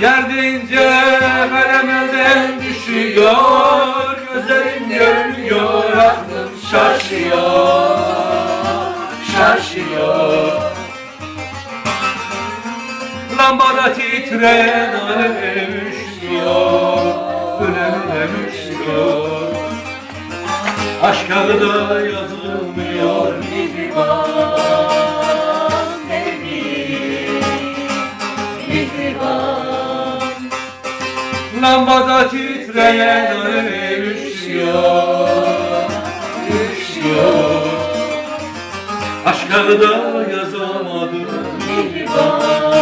Yer deyince kalem düşüyor Gözlerim görmüyor aklım şaşıyor Şaşıyor. Lambada titreyen alev üşüyor Ölemem üşüyor Aşk da yazılmıyor Mihriban Mihriban Lambada titreyen alev üşüyor Üşüyor. Aşk adı da yazamadım. Mihriban sevgilim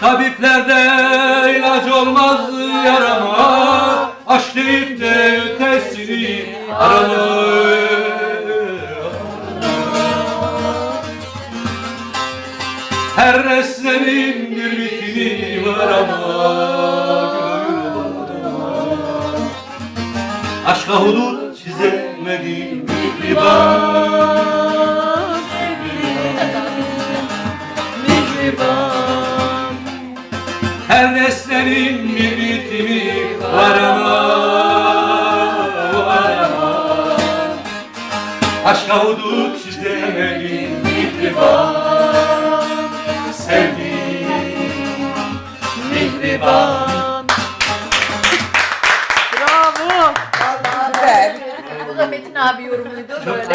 Tabiplerde ilaç olmaz yarama Aşk deyip de ötesini arama Her resmenin bir bitimi var ama Aşka hudut çizemedim Her nesnenin bir bitimi var ama var ama. Aşka hudut çizemedim mihriban. Sevdim mihriban. Bravo. Süper. Bu da Metin abi yorumuydu. Böyle